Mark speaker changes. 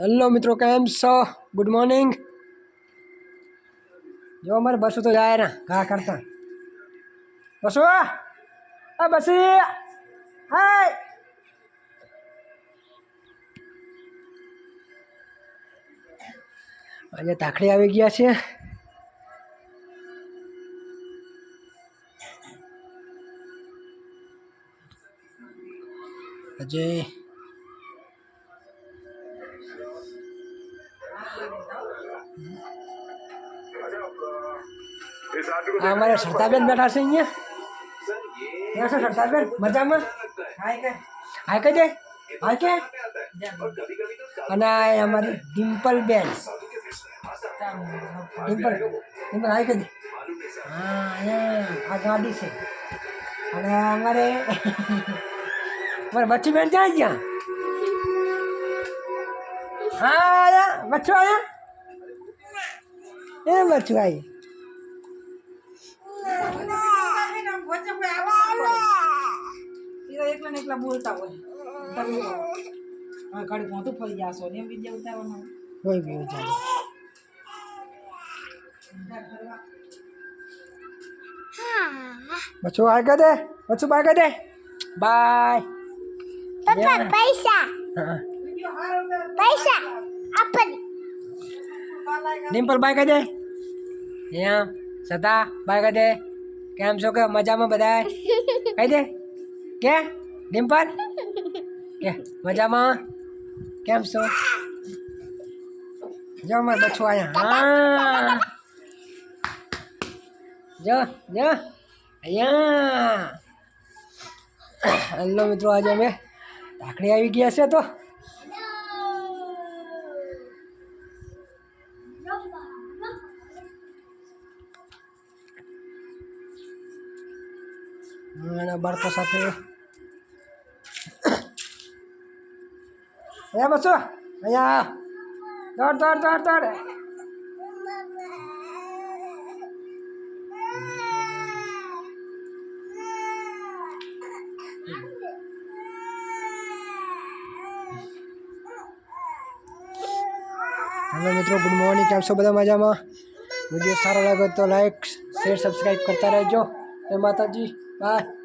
Speaker 1: Hello મિત્રો, કેમ છો? ગુડ મોર્નિંગ જો અમારે બસો તો જાય ને, ઘા કરતા. બસો? આ બસી. હાય. આજે તાખડી આવી ગયા છે. આજે અમારે સરતાબેન બેઠા છે અહીંયા. ક્યાં છે સરતાબેન મજામાં? હાય કહી દે? હાય કે? અને અમારી ડિમ્પલ બેન. ડિમ્પલ ડિમ્પલ હાય કહી દે? હા અહીંયા આ ગાડી છે. અને અમારે અમારે બચ્ચી બેન જાય ગયા હા આયા બચ્ચું આયા એ બચ્ચું આવી
Speaker 2: એકલા ને એકલા બોલતા હોય હા ગાડી મોઢું ફરી જાશો ને એમ બીજા ઉતારવાનું
Speaker 1: કોઈ બી ચાલે બચ્ચું હાય કહી દે બચ્ચું બાય કહી દે બાય
Speaker 3: પપ્પા પૈસા
Speaker 1: હા
Speaker 3: પૈસા આપણ
Speaker 1: ડિમ્પલ બાય કહી દે. એમ સદા બાય કહી દે. કેમ છો કે મજામાં બધા કહી દે. કે ડિમ્પલ? કે મજામાં? કેમ છો? જો મારે બચ્ચું આયા. હા. જો જો. અહીંયા હલો મિત્રો આજે અમે ઢાકડી આવી ગયા છે તો. એના બાળકો સાથે એ બસો અહીંયા દોડ દોડ દોડ દોડ હેલો મિત્રો ગુડ મોર્નિંગ કેમ છો બધા મજામાં વિડીયો સારો લાગ્યો તો લાઈક શેર સબસ્ક્રાઈબ કરતા રહેજો જય માતાજી Bye.